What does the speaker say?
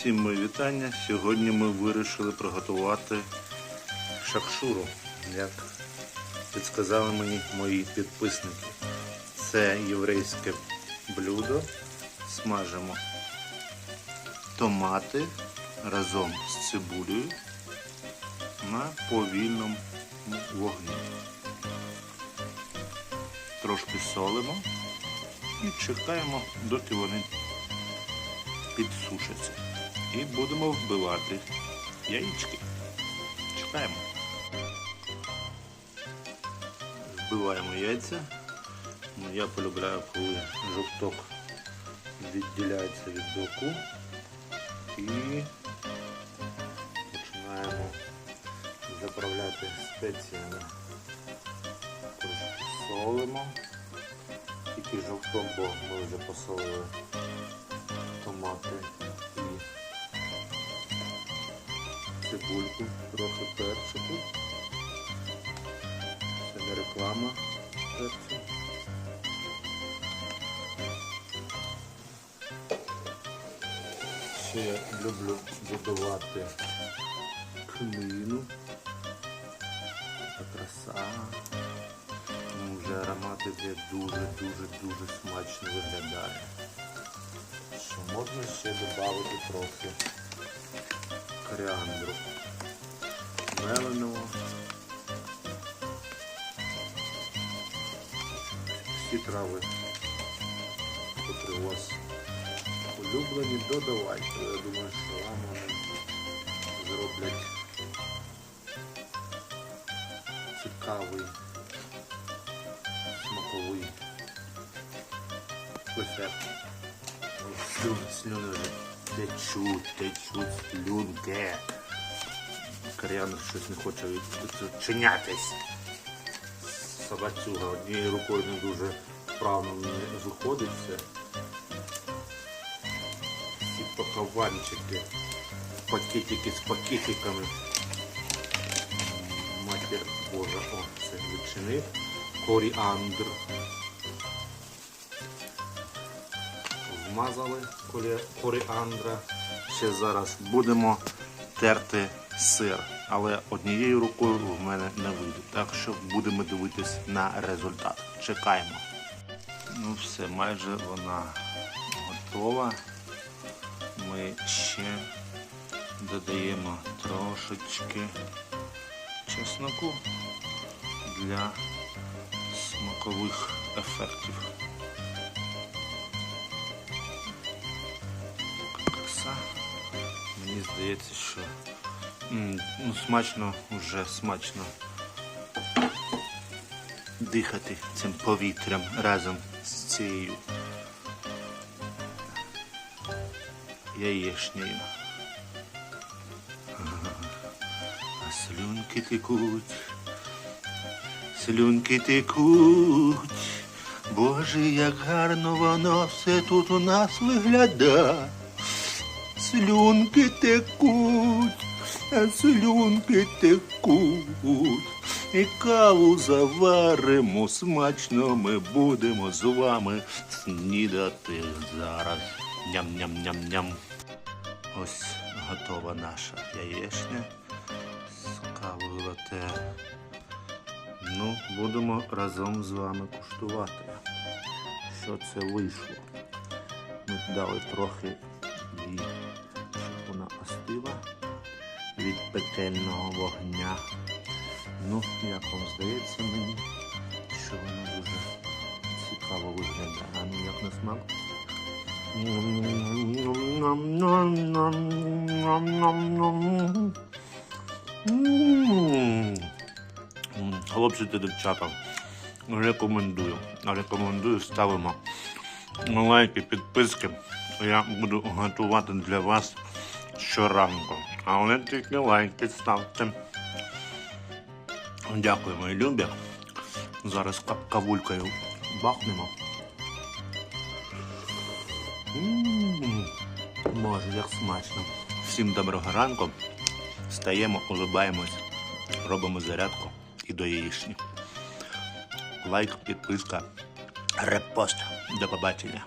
Всім мої вітання. Сьогодні ми вирішили приготувати шакшуру, як підсказали мені мої підписники. Це єврейське блюдо. Смажимо томати разом з цибулею на повільному вогні. Трошки солимо і чекаємо, доки вони підсушаться. І будемо вбивати яєчки. Чекаємо. Вбиваємо яйця. Ну, Я полюбляю, коли жовток відділяється від білку. І починаємо заправляти спеціями. Трошки солимо. Тільки жовток, бо ми вже посолили томати цибульку, трохи перчику. Це не реклама перцю. Ще я люблю додавати кмину. Така краса. Ну, Вже аромат іде дуже-дуже-дуже смачно виглядає що можна ще додати трохи коріандру меленого. Всі трави, які у вас улюблені, додавайте. Я думаю, що вам вони зроблять цікавий смаковий ефект. Слюни течуть, течуть слюнки. Коріандр щось не хоче відчинятись. Собацюга однією рукою не дуже вправно не виходить все. Ці пакованчики, пакетики з пакетиками. Матір Божа, о, це відчинив. Коріандр. Вмазали коріандра. Ще зараз будемо терти сир, але однією рукою в мене не вийде. Так що будемо дивитись на результат. Чекаємо. Ну все, майже вона готова. Ми ще додаємо трошечки чесноку для смакових ефектів. Здається, що ну, смачно, вже смачно дихати цим повітрям разом з цією яєшнею. А слюнки текуть, слюнки текуть. Боже, як гарно воно все тут у нас виглядає. Слюнки текуть, слюнки текуть. І каву заваримо, смачно ми будемо з вами снідати зараз. Ням-ням-ням-ням. Ось готова наша яєшня з кавою лате. Ну, будемо разом з вами куштувати, що це вийшло. Ми дали трохи остила від пекельного вогня. Ну, як вам здається мені, що вона дуже цікаво виглядає. А ну як на смак. Хлопці та дівчата, рекомендую. Рекомендую, ставимо лайки, підписки. Я буду готувати для вас щоранку. Але тільки лайки ставте. Дякую, мої любі. Зараз ка- кавулькою бахнемо. Боже, як смачно. Всім доброго ранку. Встаємо, улибаємось, робимо зарядку і до яєчні. Лайк, підписка, репост. До побачення.